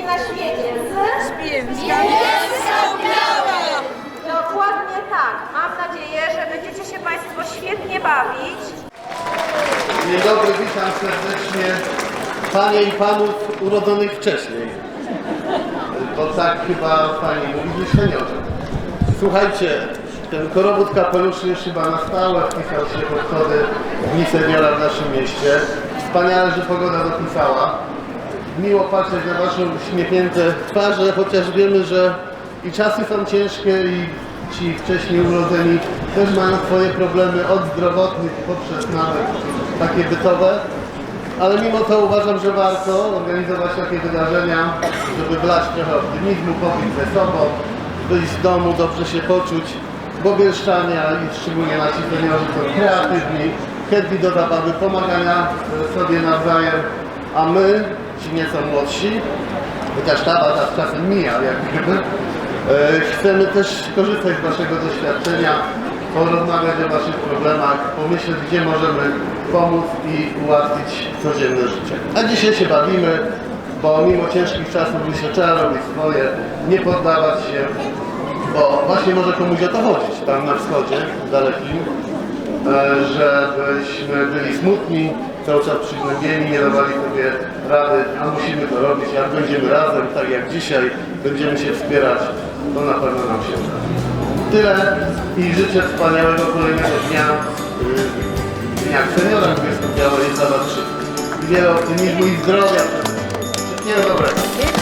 Polski na świecie z... Zbielska Biała! Dokładnie tak. Mam nadzieję, że będziecie się Państwo świetnie bawić. Dzień dobry, witam serdecznie Panie i Panów urodzonych wcześniej. Bo tak chyba Pani mówi seniorze. Słuchajcie, ten korobut kapeluszy już chyba na stałe wpisał się w obchody Dni Seniora w naszym mieście. Wspaniale, że pogoda dopisała. Miło patrzeć na Wasze uśmiechnięte twarze, chociaż wiemy, że i czasy są ciężkie i ci wcześniej urodzeni też mają swoje problemy od zdrowotnych poprzez nawet takie bytowe. Ale mimo to uważam, że warto organizować takie wydarzenia, żeby wlać trochę optymizmu, pobyć ze sobą, wyjść z domu, dobrze się poczuć, bo Bielszczanie, a i szczególnie nasi seniorzy są kreatywni, chętni do zabawy, pomagania e, sobie nawzajem, a my, ci nieco młodsi, chociaż ta lata z czasem mija jak gdyby, e, chcemy też korzystać z Waszego doświadczenia, porozmawiać o Waszych problemach, pomyśleć, gdzie możemy pomóc i ułatwić codzienne życie. A dzisiaj się bawimy, bo mimo ciężkich czasów myślę, trzeba robić swoje, nie poddawać się, bo właśnie może komuś o to chodzić tam na wschodzie, dalekim, żebyśmy byli smutni, cały czas przygnębieni, nie dawali sobie rady, a musimy to robić. Jak będziemy razem, tak jak dzisiaj, będziemy się wspierać, to na pewno nam się uda. Tyle i życzę wspaniałego kolejnego dnia, y, dnia seniora, który jest dla Was wszystkich. Wiele optymizmu i zdrowia. Wszystkiego dobrego.